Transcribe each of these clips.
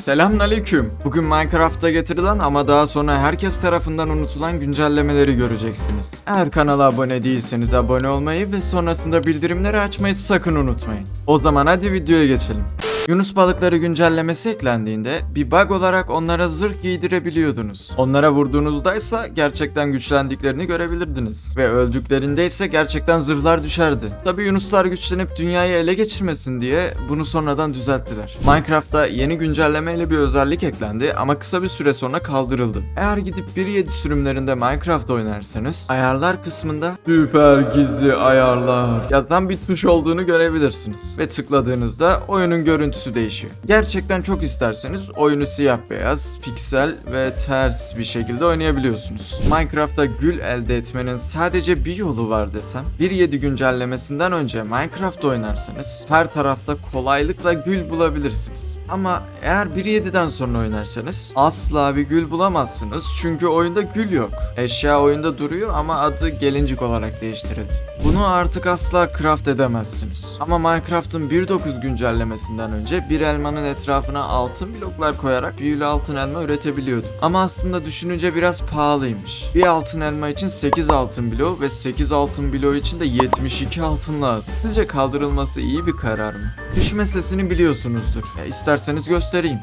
Selamünaleyküm. Bugün Minecraft'a getirilen ama daha sonra herkes tarafından unutulan güncellemeleri göreceksiniz. Eğer kanala abone değilseniz abone olmayı ve sonrasında bildirimleri açmayı sakın unutmayın. O zaman hadi videoya geçelim. Yunus balıkları güncellemesi eklendiğinde bir bug olarak onlara zırh giydirebiliyordunuz. Onlara vurduğunuzda ise gerçekten güçlendiklerini görebilirdiniz. Ve öldüklerinde ise gerçekten zırhlar düşerdi. Tabi Yunuslar güçlenip dünyayı ele geçirmesin diye bunu sonradan düzelttiler. Minecraft'ta yeni güncellemeyle bir özellik eklendi ama kısa bir süre sonra kaldırıldı. Eğer gidip 1.7 sürümlerinde Minecraft oynarsanız ayarlar kısmında süper gizli ayarlar yazan bir tuş olduğunu görebilirsiniz. Ve tıkladığınızda oyunun görüntüsü değişiyor. Gerçekten çok isterseniz oyunu siyah beyaz, piksel ve ters bir şekilde oynayabiliyorsunuz. Minecraft'ta gül elde etmenin sadece bir yolu var desem 1.7 güncellemesinden önce Minecraft oynarsanız her tarafta kolaylıkla gül bulabilirsiniz. Ama eğer 1.7'den sonra oynarsanız asla bir gül bulamazsınız çünkü oyunda gül yok. Eşya oyunda duruyor ama adı gelincik olarak değiştirildi. Bunu artık asla craft edemezsiniz. Ama Minecraft'ın 1.9 güncellemesinden önce bir elmanın etrafına altın bloklar koyarak büyülü altın elma üretebiliyorduk. Ama aslında düşününce biraz pahalıymış. Bir altın elma için 8 altın blok ve 8 altın blok için de 72 altın lazım. Sizce kaldırılması iyi bir karar mı? Düşme sesini biliyorsunuzdur. Ya isterseniz göstereyim.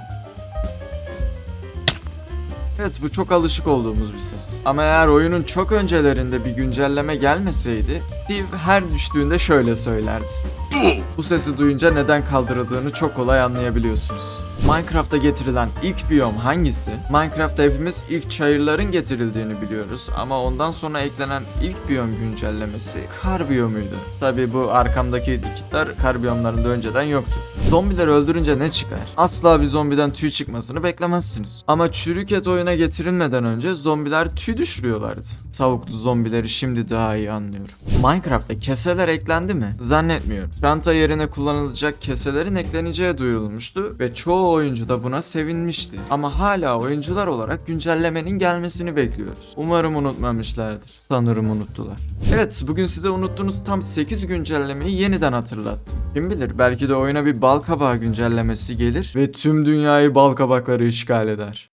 Evet bu çok alışık olduğumuz bir ses. Ama eğer oyunun çok öncelerinde bir güncelleme gelmeseydi Steve her düştüğünde şöyle söylerdi. Bu sesi duyunca neden kaldırıldığını çok kolay anlayabiliyorsunuz. Minecraft'a getirilen ilk biyom hangisi? Minecraft'ta hepimiz ilk çayırların getirildiğini biliyoruz ama ondan sonra eklenen ilk biyom güncellemesi kar biyomuydu. Tabi bu arkamdaki dikitler kar biyomlarında önceden yoktu. Zombiler öldürünce ne çıkar? Asla bir zombiden tüy çıkmasını beklemezsiniz. Ama çürük et oyuna getirilmeden önce zombiler tüy düşürüyorlardı. Tavuklu zombileri şimdi daha iyi anlıyorum. Minecraft'ta keseler eklendi mi? Zannetmiyorum. Çanta yerine kullanılacak keselerin ekleneceği duyurulmuştu ve çoğu oyuncu da buna sevinmişti. Ama hala oyuncular olarak güncellemenin gelmesini bekliyoruz. Umarım unutmamışlardır. Sanırım unuttular. Evet, bugün size unuttuğunuz tam 8 güncellemeyi yeniden hatırlattım. Kim bilir belki de oyuna bir bal kabağı güncellemesi gelir ve tüm dünyayı bal kabakları işgal eder.